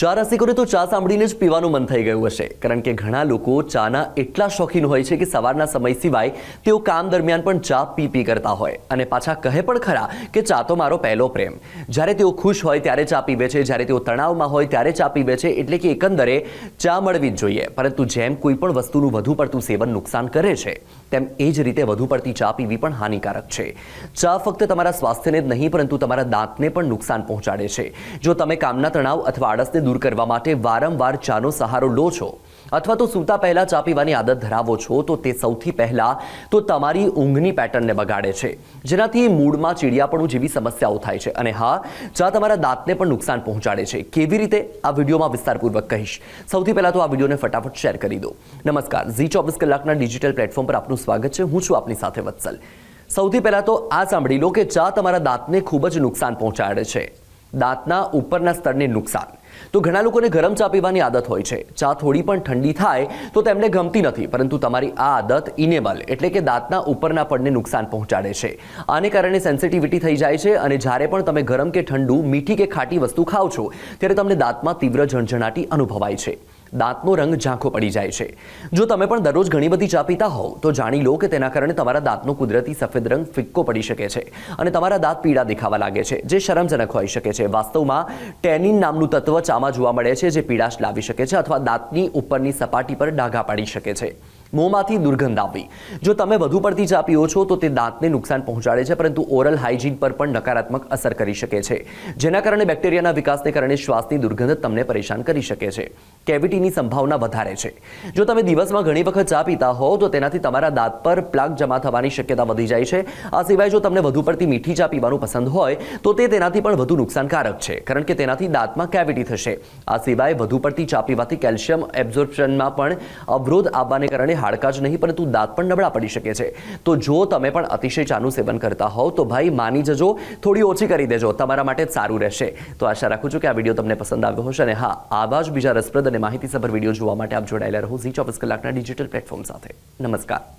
ચા રસિકોને તો ચા સાંભળીને જ પીવાનું મન થઈ ગયું હશે. કારણ કે ઘણા લોકો ચાના એટલા શોખીન હોય છે કે સવારના સમય સિવાય તેઓ કામ દરમિયાન પણ ચા પી પી કરતા હોય. અને પાછા કહે પણ ખરા કે ચા તો મારો પહેલો પ્રેમ. જ્યારે તેઓ ખુશ હોય ત્યારે ચા પીવે છે, જ્યારે તેઓ તણાવમાં હોય ત્યારે ચા પીવે છે, એટલે કે એકંદરે ચા મળવી જ જોઈએ. પરંતુ જેમ કોઈ પણ વસ્તુનું વધુ પડતું સેવન નુકસાન કરે છે, તેમ એ જ રીતે વધુ પડતી ચા પીવી પણ હાનિકારક છે. ચા ફક્ત તમારા સ્વાસ્થ્યને જ નહીં, પરંતુ તમારા દાંતને પણ નુકસાન પહોંચાડે છે. જો તમે કામના તણાવ અથવા આળસને દૂર કરવા માટે વારંવાર ચાનો સહારો લો છો. અથવા તો સૂતા પહેલાં ચા પીવાની આદત ધરાવો છો, તો તે સૌથી પહેલાં તો તમારી ઊંઘની પેટર્નને બગાડે છે. જેનાથી મૂડમાં ચીડિયાપણું જેવી સમસ્યાઓ થાય છે. અને હા, ચા તમારા દાંતને પણ નુકસાન પહોંચાડે છે. કેવી રીતે? આ વિડીયોમાં વિસ્તારપૂર્વક કહીશ. સૌથી પહેલાં તો આ વિડીયોને ફટાફટ શેર કરી દો. નમસ્કાર. ઝી ચોવીસ કલાકના ડિજિટલ પ્લેટફોર્મ પર આપનું સ્વાગત છે. હું છું આપની સાથે વત્સલ. સૌથી પહેલાં તો આ સાંભળી લો કે ચા તમારા દાંતને ખૂબ જ નુકસાન પહોંચાડે છે. દાંતના ઉપરના સ્તરને નુકસાન. તો ઘણા લોકોને ગરમ ચા પીવાની આદત હોય છે. ચા થોડી પણ ઠંડી થાય તો તેમને ગમતી નથી, પરંતુ તમારી આ આદત ઇનેબલ એટલે કે દાંતના ઉપરના પડને નુકસાન પહોંચાડે છે. આને કારણે સેન્સિટિવિટી થઈ જાય છે અને જ્યારે પણ તમે ગરમ કે ઠંડુ, મીઠી કે ખાટી વસ્તુ ખાઓ છો, ત્યારે તમને દાંતમાં તીવ્ર ઝણઝણાટી અનુભવાય છે. દાંતનો રંગ ઝાંખો પડી જાય છે. જો તમે પણ દરરોજ ઘણી બધી ચા પીતા હોવ, તો જાણી લો કે તેના કારણે તમારા દાંતનો કુદરતી સફેદ રંગ ફિક્કો પડી શકે છે અને તમારા દાંત પીળા દેખાવા લાગે છે, જે શરમજનક હોઈ શકે છે. વાસ્તવમાં, ટેનિન નામનું તત્વ ચામાં જોવા મળે છે, જે પીળાશ લાવી શકે છે અથવા દાંતની ઉપરની સપાટી પર ડાઘા પાડી શકે છે. મોંમાંથી દુર્ગંધ આવવી. જો તમે વધુ પડતી ચા પીઓ છો, તો તે દાંતને નુકસાન પહોંચાડે છે, પરંતુ ઓરલ હાઇજીન પર પણ નકારાત્મક અસર કરી શકે છે. જેના કારણે બેક્ટેરિયાના વિકાસને કારણે શ્વાસની દુર્ગંધ તમને પરેશાન કરી શકે છે. કેવિટીની સંભાવના વધારે છે. જો તમે દિવસમાં ઘણી વખત ચા પીતા હોવ તો તેનાથી તમારા દાંત પર પ્લાક જમા થવાની શક્યતા વધી જાય છે. આ સિવાય જો તમને વધુ પડતી મીઠી ચા પીવાનું પસંદ હોય, તો તે તેનાથી પણ વધુ નુકસાનકારક છે, કારણ કે તેનાથી દાંતમાં કેવિટી થશે. આ સિવાય વધુ પડતી ચા પીવાથી કેલ્શિયમ એબ્ઝોર્પ્શનમાં પણ અવરોધ આવવાને કારણે હાડકા જ નહીં, પરંતુ દાંત પણ નબળા પડી શકે છે. તો જો તમે પણ અતિશય ચાનું સેવન કરતા હોવ, તો ભાઈ માની જજો, થોડી ઓછી કરી દેજો. તમારા માટે સારું રહેશે. તો આશા રાખું છું કે આ વીડિયો તમને પસંદ આવ્યો હશે અને હા, આવા જ બીજા રસપ્રદ અને માહિતીસભર વીડિયો જોવા માટે આપ જોડાયેલા રહો ઝી ચોવીસ કલાકના ડિજિટલ પ્લેટફોર્મ સાથે. નમસ્કાર.